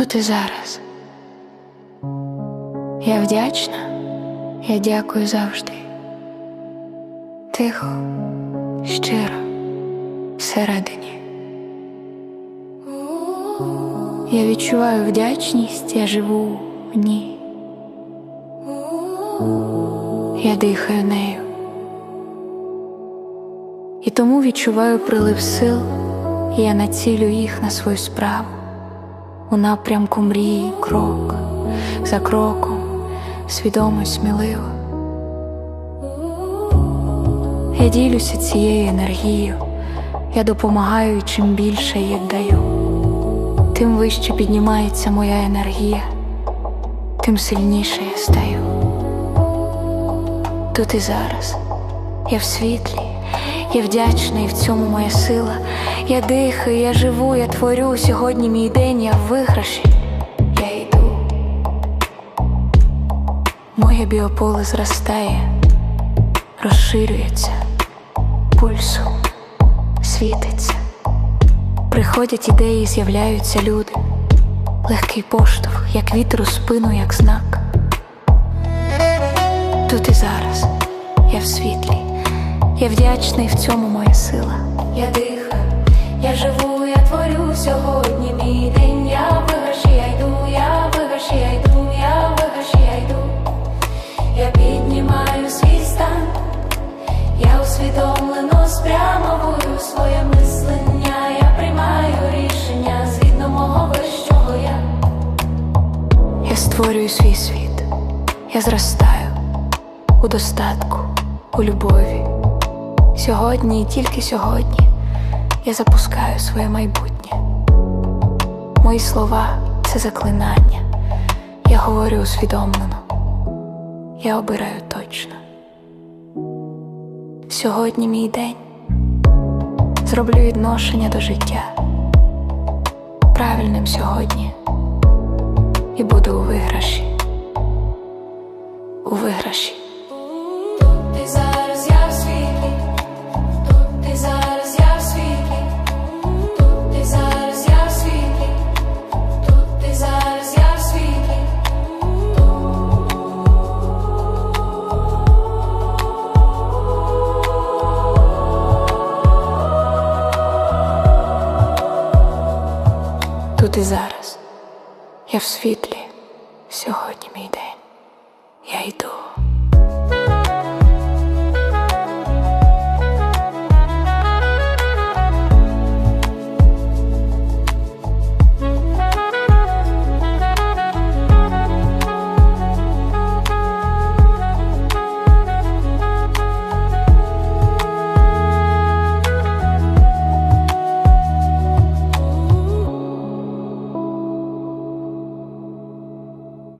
Тут і зараз. Я вдячна, я дякую завжди. Тихо, щиро, всередині. Я відчуваю вдячність, я живу в ній. Я дихаю нею. І тому відчуваю прилив сил, і я націлю їх на свою справу у напрямку мрії, крок за кроком, свідомо, сміливо. Я ділюся цією енергією, я допомагаю, і чим більше її даю, тим вище піднімається моя енергія, тим сильніше я стаю. Тут і зараз я в світлі, я вдячна, і в цьому моя сила. Я дихаю, я живу, я творю. Сьогодні мій день, я в виграші. Я йду. Моє біополе зростає, розширюється, пульсу світиться. Приходять ідеї, з'являються люди. Легкий поштовх, як вітер у спину, як знак. Тут і зараз я в світлі, я вдячна, і в цьому моя сила. Я дихаю, я живу, я творю сьогодні мій день. Я виграші, я йду, я виграші, я йду, я виграші, я йду. Я піднімаю свій стан, я усвідомлено спрямовую своє мислення. Я приймаю рішення згідно мого вищого я. Я створюю свій світ, я зростаю у достатку, у любові. Сьогодні і тільки сьогодні я запускаю своє майбутнє. Мої слова це заклинання. Я говорю усвідомлено. Я обираю точно. Сьогодні мій день. Зроблю відношення до життя правильним сьогодні і буду у виграші. У виграші. тут зараз. Я в світлі сьогодні мій день. Я йду.